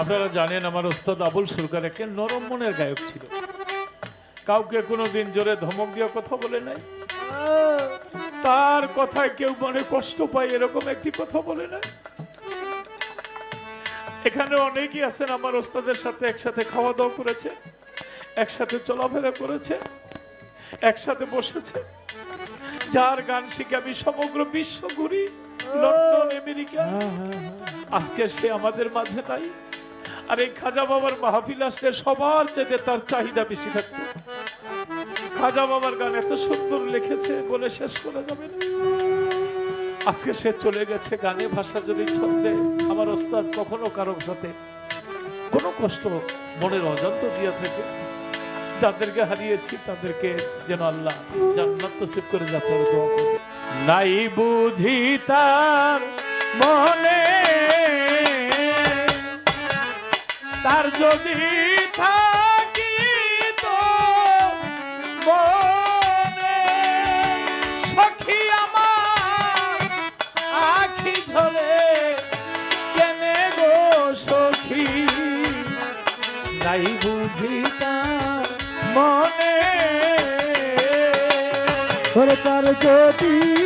আপনারা জানেন আমার ওস্তাদ আবুল সরকার একটা নরম মনের গায়ক ছিল। কাউকে কোনোদিন জোরে ধমক দিয়ে কথা বলে নাই। তার কথায় কেউ মনে কষ্ট পায় এরকম একটি কথা বলে নাই। এখানে অনেকেই আছেন আমার ওস্তাদের সাথে একসাথে খাওয়া দাওয়া করেছে, একসাথে চলাফেরা করেছে, একসাথে বসেছে। যার গান শিখে আমি সমগ্র বিশ্ব ঘুরি, লন্ডন, আমেরিকা। আজকে সে আমাদের মাঝে নাই। আর এই খাজা বাবার মাহফিল আসলে সবার চেয়ে তার চাহিদা বেশি থাকতো। খাজা বাবার গান এত সুন্দর লিখেছে, বলে শেষ করা যাবে না। আজকে সে চলে গেছে গানে, ভাষা যদি ছন্দে, আমার ওস্তাদ কখনো কারও সাথে কোনো কষ্ট মনের অজান্ত দিয়া থাকে। যাদেরকে হারিয়েছি, তাদেরকে যেন আল্লাহ জান্নাত নসিব করে করি নাই বুঝি তার মনে তার যদি থাকি তো মনে সখী আমার আখি ঝরে কেনে গো সখী? নাই বুঝি তার মনে। তার যদি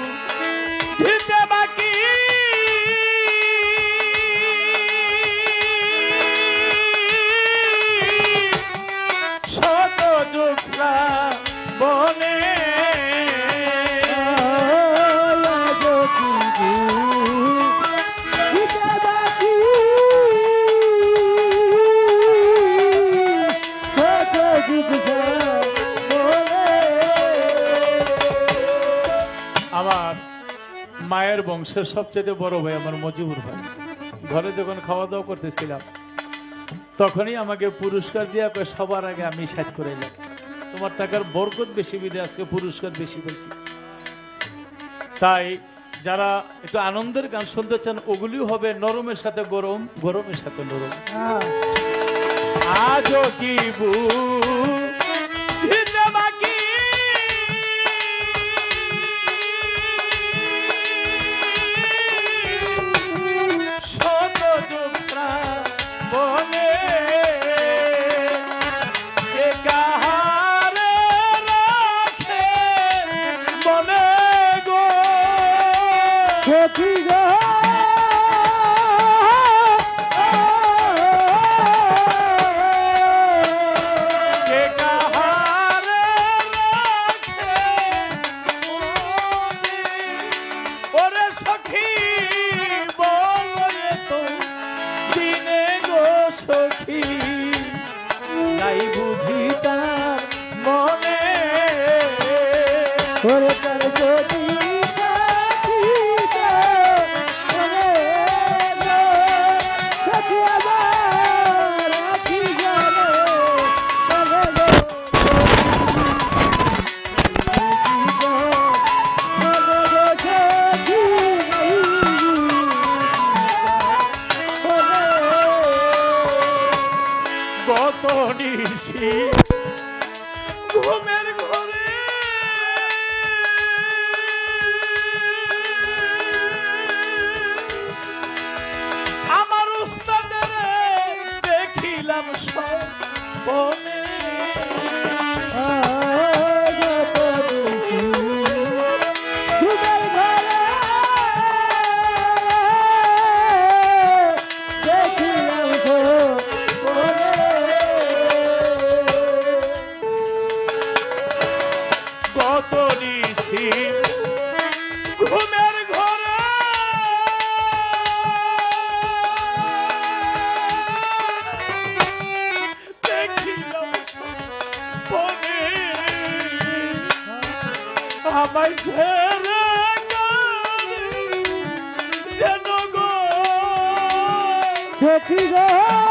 বংশের সবচেয়ে বড় ভাই আমার মজিবুর ভাই। ঘরে যখন খাওয়া দাওয়া করতেছিলাম তখনই আমাকে পুরস্কার দিয়া সবার আগে আমি সাজ করে এলাম তোমার টাকার বরকত বেশি বিদে আজকে পুরস্কার বেশি পেয়েছি। তাই যারা একটু আনন্দের গান শুনতে চান ওগুলিও হবে নরমের সাথে গরম গরমের সাথে নরম। আজও কি বুঝতে ঘুমের ঘরে। আমার উস্তাদের দেখিলাম সপনে ঘুমের ঘরে। আমায় ছেড়ে যেন গো সখী গো।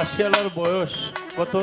বাসিয়ালার বয়স কত?